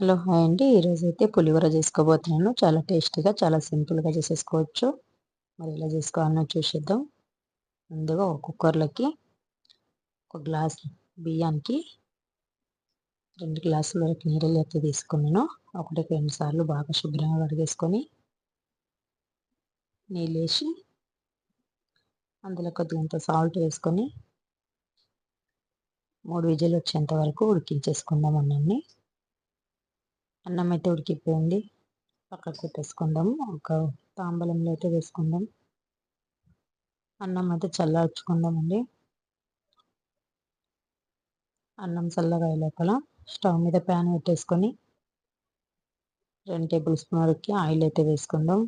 Hello hi అండి. ఈరోజు అయితే పులిహోర చేసుకోబోతున్నాను. చాలా టేస్టీగా చాలా సింపుల్గా చేసేసుకోవచ్చు. మరి ఎలా చేసుకోవాలన్నా చూసేద్దాం. ముందుగా ఒక కుక్కర్లోకి ఒక గ్లాస్ బియ్యానికి రెండు గ్లాసుల వరకు నీళ్ళు అయితే తీసుకున్నాను. ఒకటికి రెండు సార్లు బాగా శుభ్రంగా కడిగేసుకొని నీళ్ళు వేసి అందులో కొద్దిగంత సాల్ట్ వేసుకొని మూడు విజయలు వచ్చేంత వరకు ఉడికించేసుకుందాం అన్నాన్ని. అన్నం అయితే ఉడికిపోయింది. పక్కకు పెట్టేసుకుందాము. ఒక తాంబలంలో అయితే వేసుకుందాం. అన్నం అయితే చల్లార్చుకుందామండి. అన్నం చల్లగా లోపల స్టవ్ మీద ప్యాన్ పెట్టేసుకొని రెండు టేబుల్ స్పూన్ వరకు ఆయిల్ అయితే వేసుకుందాం.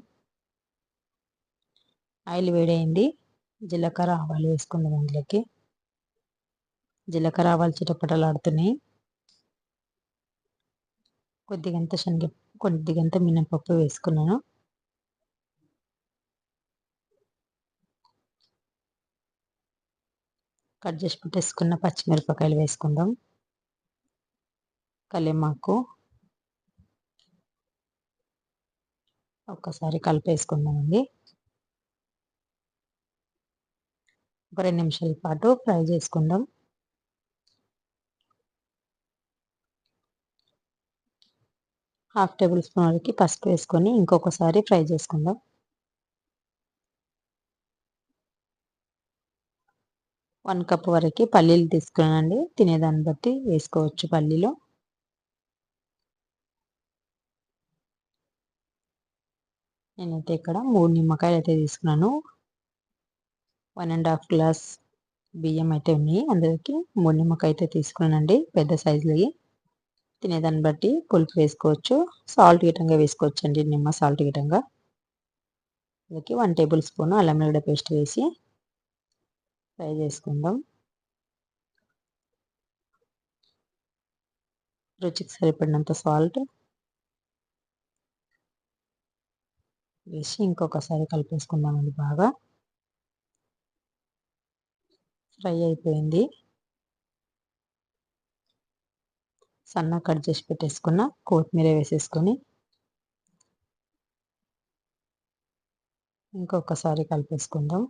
ఆయిల్ వేడైంది. జీలకర్ర ఆవాలు వేసుకుందాం అందులోకి జీలకర్ర ఆవాలు చిటపటలాడుతున్నాయి. కొద్దిగంత శనగ కొద్దిగంత మినపప్పు వేసుకున్నాను. కట్ చేసి పెట్టేసుకున్న పచ్చిమిరపకాయలు వేసుకుందాం. కలిమాకు ఒక్కసారి కలిపేసుకుందామండి. ఒక రెండు నిమిషాల పాటు ఫ్రై చేసుకుందాం. హాఫ్ టేబుల్ స్పూన్ వరకు పసుపు వేసుకొని ఇంకొకసారి ఫ్రై చేసుకుందాం. వన్ కప్ వరకు పల్లీలు తీసుకున్నానండి తినేదాన్ని బట్టి వేసుకోవచ్చు పల్లీలో. నేనైతే ఇక్కడ మూడు నిమ్మకాయలు అయితే తీసుకున్నాను. వన్ అండ్ హాఫ్ గ్లాస్ బియ్యం అయితే ఉన్నాయి అందులోకి మూడు నిమ్మకాయ అయితే తీసుకున్నానండి. పెద్ద సైజులవి. తినేదాన్ని బట్టి పులుపు వేసుకోవచ్చు. సాల్ట్ గిటంగా వేసుకోవచ్చు అండి నిమ్మ సాల్ట్ గిటంగా అందుకే వన్ టేబుల్ స్పూన్ అల్లం వెల్లిగడ్డ పేస్ట్ వేసి ఫ్రై చేసుకుందాం. రుచికి సరిపడినంత సాల్ట్ వేసి ఇంకొకసారి కలిపేసుకుందామండి బాగా. ఫ్రై అయిపోయింది. సన్న కట్ చేసి పెట్టేసుకున్న కొత్తిమీర వేసేసుకొని ఇంకొకసారి కలిపేసుకుందాం.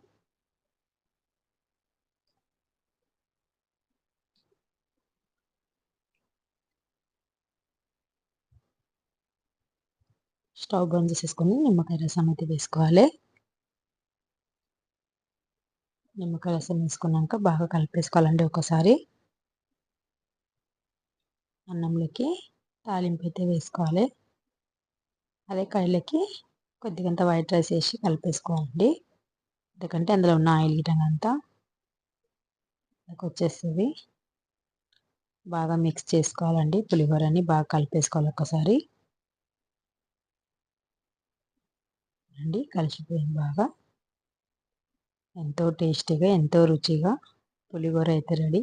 స్టవ్ బంద్ చేసేసుకొని నిమ్మకాయ రసం అయితే వేసుకోవాలి. నిమ్మకాయ రసం వేసుకున్నాక బాగా కలిపేసుకోవాలండి ఒకసారి. అన్నంలోకి తాలింపు అయితే వేసుకోవాలి. అదే కళ్ళకి కొద్దిగంత వైట్ రైస్ వేసి కలిపేసుకోవాలండి. ఎందుకంటే అందులో ఉన్న ఆయిల్ గిటంతా వచ్చేస్తుంది బాగా మిక్స్ చేసుకోవాలండి. పులిహోరని బాగా కలిపేసుకోవాలి ఒకసారి అండి కలిసిపోయింది బాగా. ఎంతో టేస్టీగా ఎంతో రుచిగా పులిహోర అయితే రెడీ.